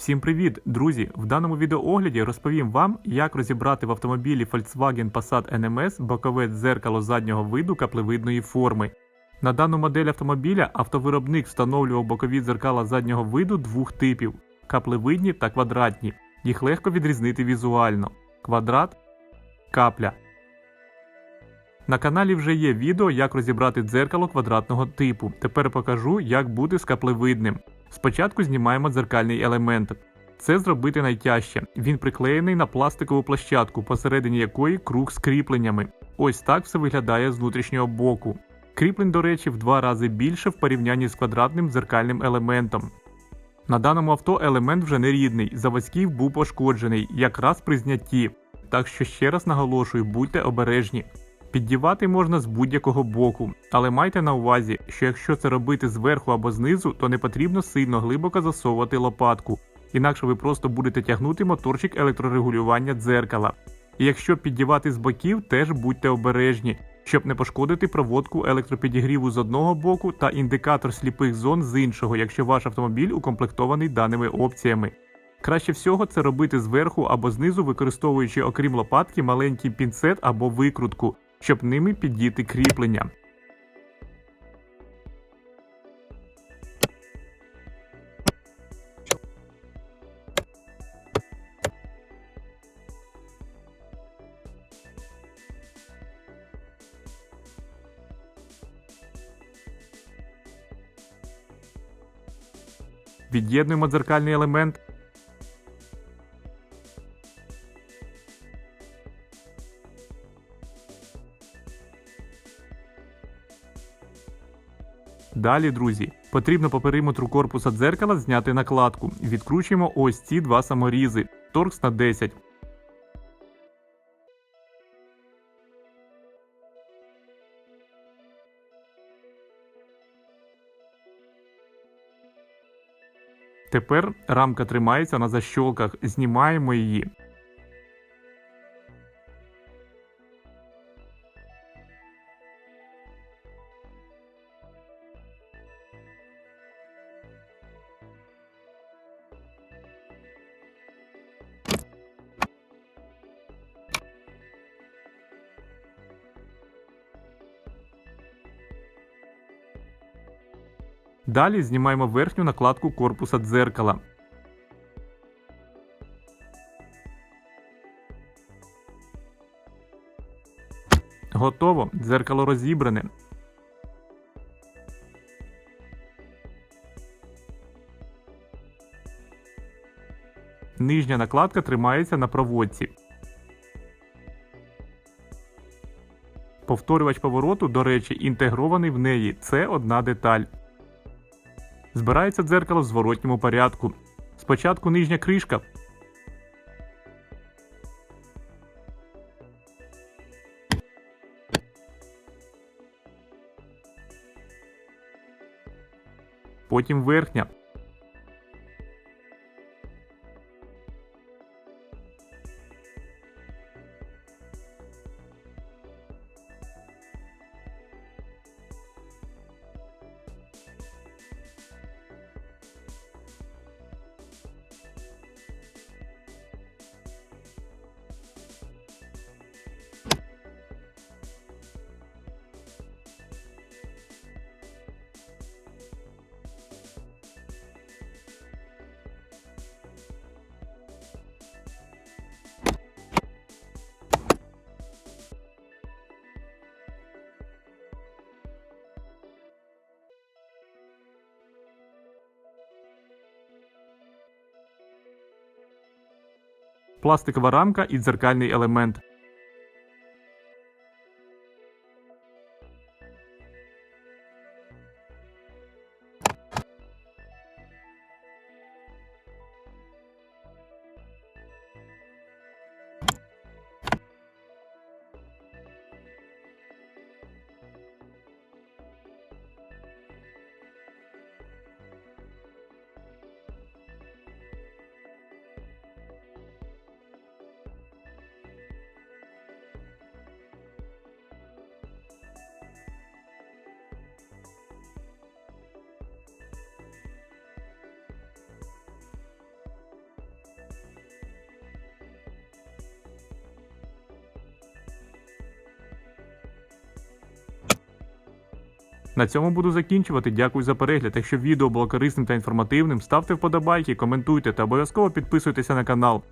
Всім привіт, друзі! В даному відеоогляді розповім вам, як розібрати в автомобілі Volkswagen Passat NMS бокове дзеркало заднього виду каплевидної форми. На дану модель автомобіля автовиробник встановлював бокові дзеркала заднього виду двох типів каплевидні та квадратні. Їх легко відрізнити візуально. Квадрат, капля. На каналі вже є відео, як розібрати дзеркало квадратного типу. Тепер покажу, як бути з каплевидним. Спочатку знімаємо дзеркальний елемент. Це зробити найтяжче. Він приклеєний на пластикову площадку, посередині якої круг з кріпленнями. Ось так все виглядає з внутрішнього боку. Кріплень, до речі, в два рази більше в порівнянні з квадратним дзеркальним елементом. На даному авто елемент вже не рідний, заводський був пошкоджений, якраз при знятті. Так що ще раз наголошую, будьте обережні. Піддівати можна з будь-якого боку, але майте на увазі, що якщо це робити зверху або знизу, то не потрібно сильно глибоко засовувати лопатку, інакше ви просто будете тягнути моторчик електрорегулювання дзеркала. І якщо піддівати з боків, теж будьте обережні, щоб не пошкодити проводку електропідігріву з одного боку та індикатор сліпих зон з іншого, якщо ваш автомобіль укомплектований даними опціями. Краще всього це робити зверху або знизу, використовуючи окрім лопатки маленький пінцет або викрутку, щоб ними піддіти кріплення. Від'єднуємо дзеркальний елемент. Далі, друзі, потрібно по периметру корпуса дзеркала зняти накладку. Відкручуємо ось ці два саморізи. Торкс на 10. Тепер рамка тримається на защолках. Знімаємо її. Далі знімаємо верхню накладку корпуса дзеркала. Готово. Дзеркало розібране. Нижня накладка тримається на проводці. Повторювач повороту, до речі, інтегрований в неї. Це одна деталь. Збирається дзеркало в зворотньому порядку. Спочатку нижня кришка. Потім верхня. Пластикова рамка і дзеркальний елемент. На цьому буду закінчувати. Дякую за перегляд. Якщо відео було корисним та інформативним, ставте вподобайки, коментуйте та обов'язково підписуйтеся на канал.